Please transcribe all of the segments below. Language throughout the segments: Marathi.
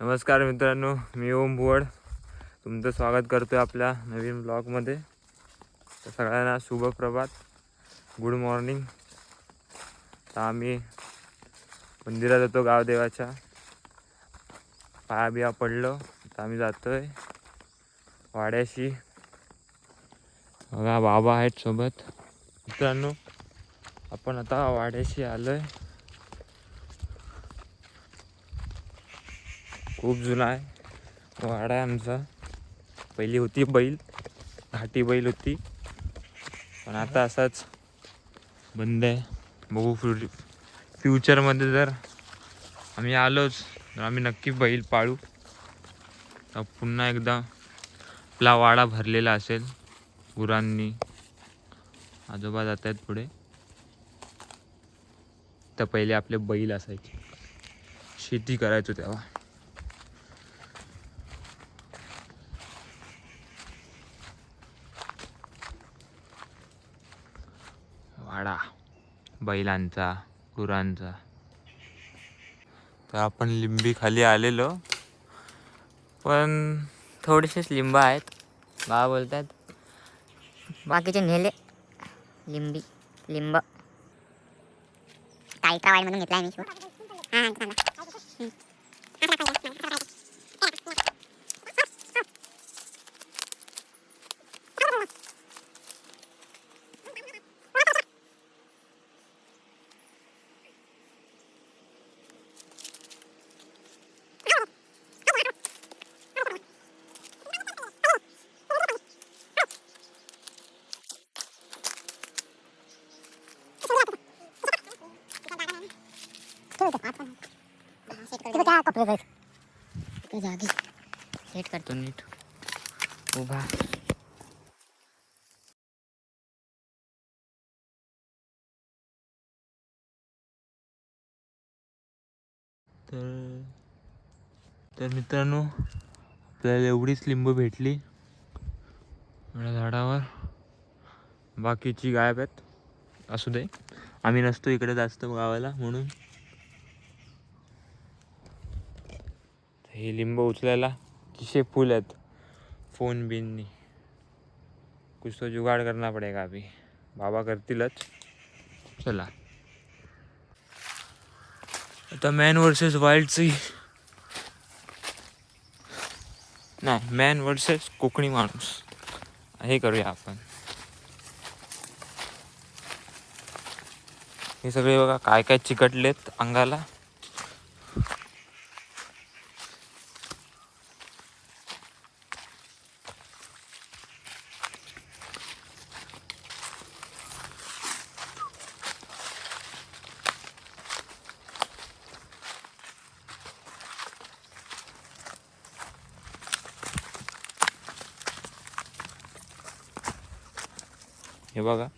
नमस्कार मित्रांनो मी ओम भुवड. तुमचं स्वागत करतो आहे आपल्या नवीन ब्लॉगमध्ये. सगळ्यांना शुभ प्रभात. Good morning. तर आम्ही मंदिरात येतो गावदेवाच्या. पाया बिया पडलो तर आम्ही जातो आहे वाड्याशी. बघा बाबा आहेत सोबत. मित्रांनो आपण आता वाड्याशी आलो आहे खूप जुना आहे. वाडा आहे आमचा. पहिली होती बैल. घाटी बैल होती. पण आता असाच बंद आहे. बघू फ्यु फ्युचरमध्ये जर आम्ही आलोच तर आम्ही नक्की बैल पाळू. तर पुन्हा एकदा आपला वाडा भरलेला असेल. गुरांनी. आजोबा जात आहेत पुढे. तर पहिले आपले बैल असायचे. शेती करायचो तेव्हा. वाडा बैलांचा गुरांचा. तर आपण लिंबी खाली आलेलो. पण थोडेसेच लिंब आहेत. बा बोलतात. बाकीचे नेले. लिंबी लिंब. काळीचा वाडीमधून घेतलाय मी. हा सेट करतो नीट. उभा. तर तर मित्रांनो आपल्याला एवढीच लिंबू भेटली. झाडावर. बाकीची गायब आहेत. असू दे. आम्ही नसतो इकडे जास्त गावाला म्हणून. हे लिंब उचलायला किशे फुल आहेत. फोन बिननी. कुछ तो जुगाड करना पडेगा अभी बाबा करतीलच. चला. आता मॅन वर्सेस वाईल्डची नाही मॅन वर्सेस कोकणी माणूस. हे करूया आपण. हे सगळे बघा काय काय चिकटलेत अंगाला. हे बघा.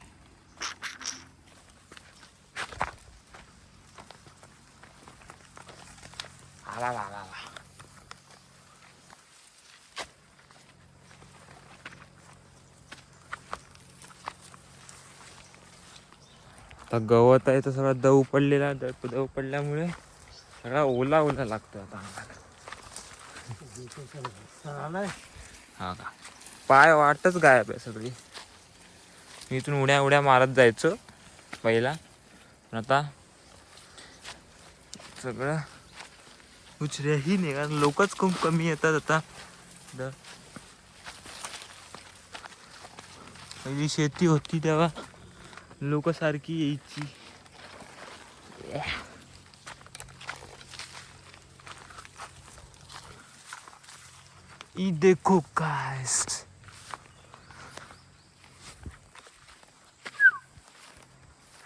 आला ला ला ला आता गवत आहे तर सगळा दव पडलेला दव पडल्यामुळे सगळा ओला ओला लागतो आता हा का? पाय वाटच गायब आहे सगळी. मी इथून उड्या उड्या मारत जायचो पहिला. पण आता सगळं उचऱ्याही नाही कारण लोकच खूप कमी येतात आता. पहिली शेती होती तेव्हा लोक सारखी यायची ई देखो काय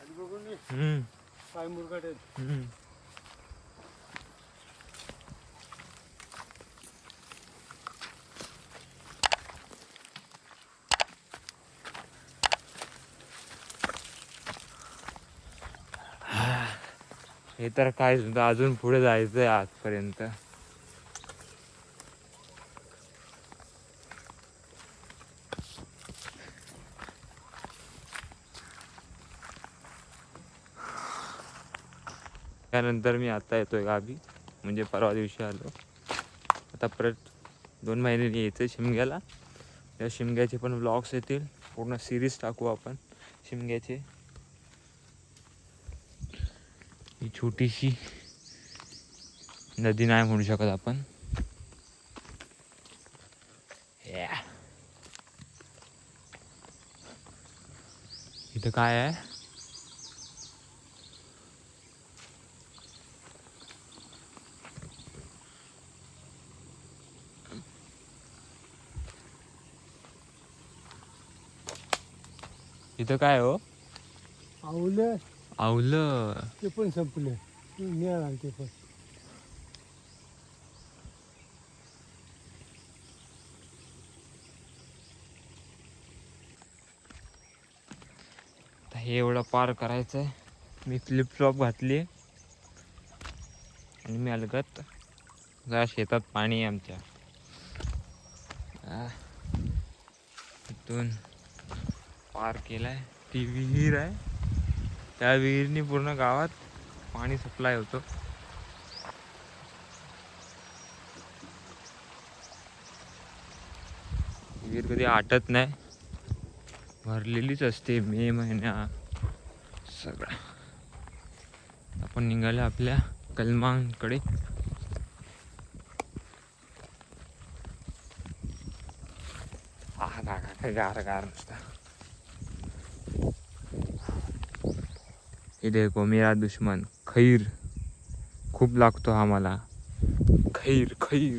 हम्म पाय मुरगाट आहेत हम्म. हे तर काय सुद्धा अजून पुढे जायचंय आजपर्यंत. त्यानंतर मी आता येतोय गावी. म्हणजे परवा दिवशी आलो. आता परत दोन महिन्यांनी यायचं शिमग्याला. त्या शिमग्याचे पण ब्लॉग्स येतील. पूर्ण सिरीज टाकू आपण शिमग्याचे. ही छोटीशी नदी नाही म्हणू शकत आपण. इथं काय आहे? इथं काय हो? आवलं. आवलं. ते पण संपलं. मिळाला ते पण. आता हे एवढं पार करायचं आहे मी फ्लिप फ्लॉप घातली. आणि मी अलगत जरा शेतात पाणी आहे आमच्या. इथून. पार केलाय. ती विहीर आहे. त्या विहिरीने पूर्ण गावात पाणी सप्लाय होतं. विहीर कधी आटत नाही. भरलेलीच असते मे महिन्या सगळं. आपण निघाले आपल्या कलमांकडे. हा गार गार नुसता. हे देखो मेरा दुश्मन खैर. खूप लागतो हा मला. खैर खैर.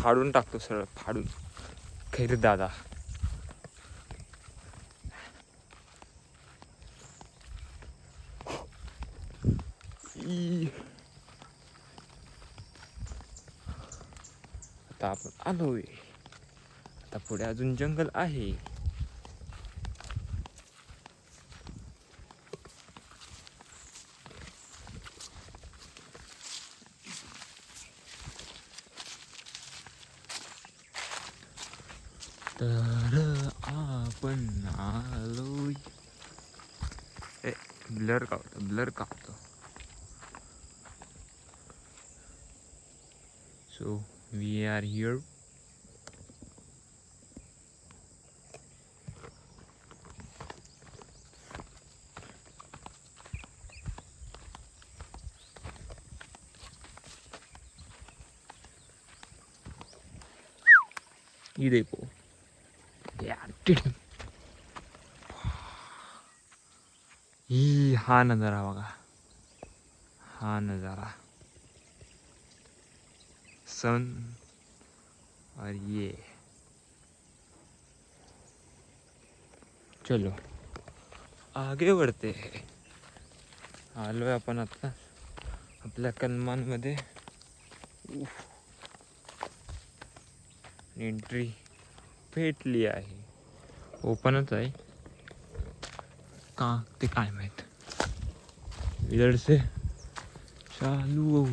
फाडून टाकतो सरळ फाडून. खैर दादा. आता आपण आलोय. आता पुढे अजून जंगल आहे. तर आपण आलोय ए blur कावतो blur कावतो So we are here. ये देखो यार ही हा नजारा बघा हा नजारा सन और ये चलो आगे बढ़ते हैं आहे आपण आता आपल्या कलमांमध्ये एंट्री भेटली आहे. ओपनच आहे. का? ते काय माहीत? इधर से चालू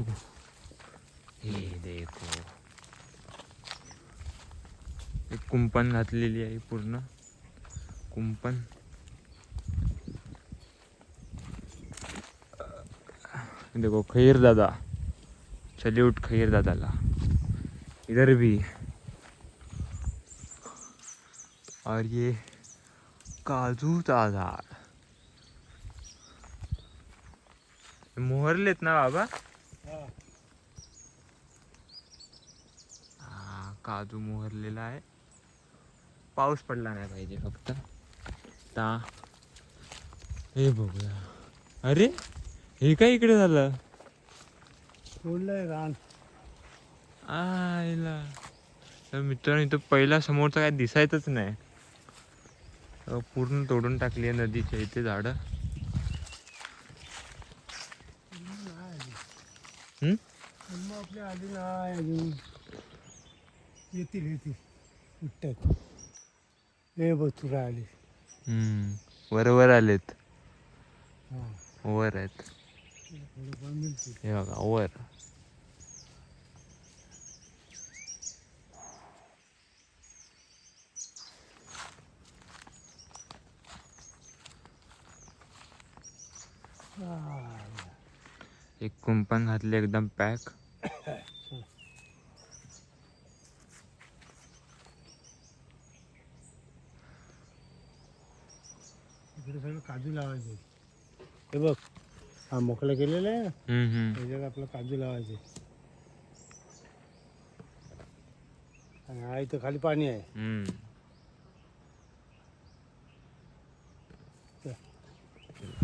हे देखो. एक कुंपण घातलेली आहे पूर्ण. कुंपण. देखो खैर दादा. सल्यूट खैर दादाला. इधर भी. और ये काजूचा झाड मोहरलेत ना बाबा? हा। काजू मोहरलेला आहे पाऊस पडला नाही पाहिजे फक्त. ता हे बघूया. अरे हे काय इकडे झालं? सोडलंय रान. आयला. तर मित्रांनो इथं पहिला समोरचा काय दिसायचंच नाही. पूर्ण तोडून टाकली आहे नदीच्या इथे झाडं. आपल्या आली नाही अजून येतील येतील उठतात हे बतुरा आली वर आलेत. हां. वर आहेत. हे बघा वर. एक कुंपण घातले एकदम पॅक. इकडे सगळं काजू लावायचे. हे बघ हा मोकळं केलेलं आहे त्याच्यात आपलं काजू लावायचे. आणि हा इथं खाली पाणी आहे.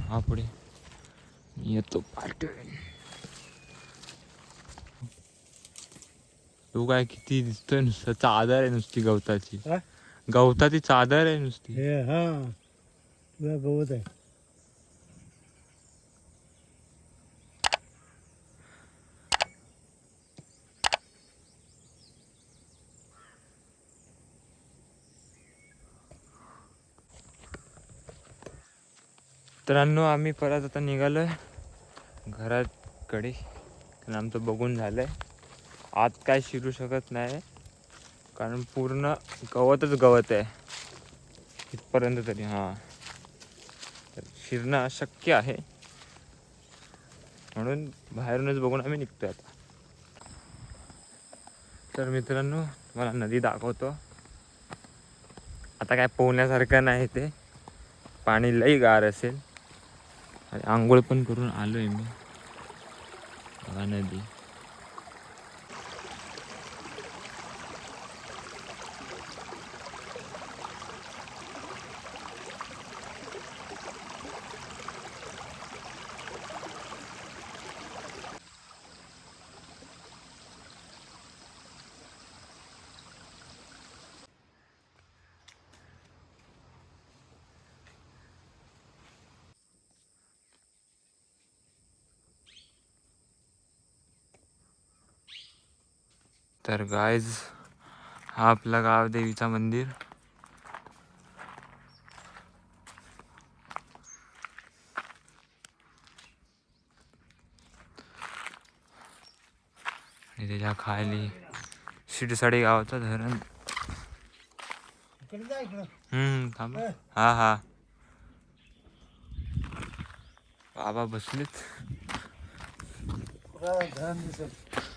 हा पुढे. येतो पाठवेन तू काय किती दिसतोय नुसतं चादर आहे नुसती गवताची हा? गवताची चादर आहे नुसती हे हा तुला गवत आहे मित्रांनो आम्ही परत आता निघालोय. घराकडे. कारण आमचं बघून झालं आहे आत काय शिरू शकत नाही. कारण पूर्ण गवतच गवत आहे. इथपर्यंत तरी हां. तर शिरणं अशक्य आहे. म्हणून बाहेरूनच बघून आम्ही निघतो आता. तर मित्रांनो मला नदी दाखवतो. आता काय पोहण्यासारखं नाही ते. पाणी लई गार असेल. आंघोळ पण करून आलो आहे मी. बघा नदी. तर गायज हा आपला गाव देवीचा मंदिर. आणि त्याच्याखाली शिडसाडी गावाचं धरण. हम्म थांब. हा हा. बाबा बसलेत. धरण दिसत.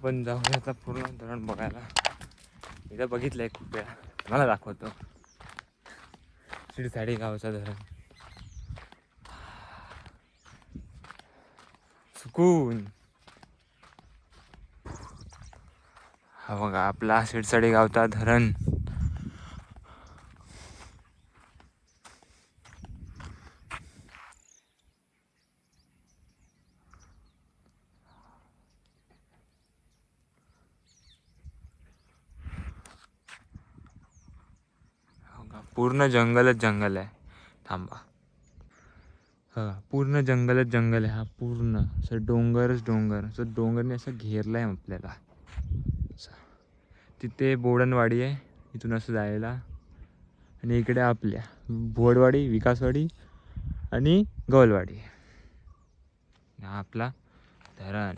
पण जाऊया आता पूर्ण धरण बघायला. इथं आहे खूप वेळा. मला दाखवतो. शिडसाडी गावचा धरण. सुकून हा बघा आपला शिडसाडी गावचा धरण हो का? पूर्ण जंगलच जंगल आहे. थांबा. हां पूर्ण जंगलच जंगल आहे. हा पूर्ण. असं डोंगरच डोंगर. असं डोंगरने असं घेरलं आहे आपल्याला. असं. तिथे बोडणवाडी आहे. इथून असं जायला. आणि इकडे आपल्या. बोडवाडी विकासवाडी आणि गवलवाडी. हा आपला धरण.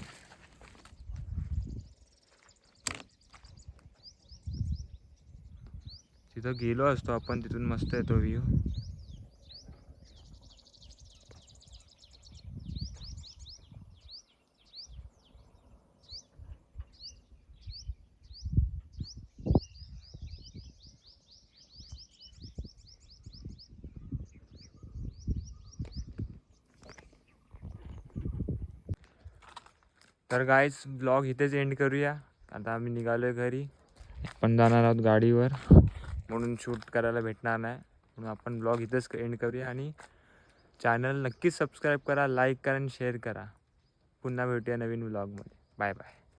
तिथं गेलो असतो आपण तिथून मस्त येतो व्ह्यू तर गाईज ब्लॉग इथेच एंड करूया. आता आम्ही निघालोय घरी. आपण जाणार आहोत गाडीवर. म्हणून शूट करायला भेटणार नाही. म्हणून आपण ब्लॉग इथंच एंड करूया आणि चॅनल नक्कीच सबस्क्राईब करा लाईक करा आणि शेअर करा. पुन्हा भेटूया नवीन ब्लॉगमध्ये बाय बाय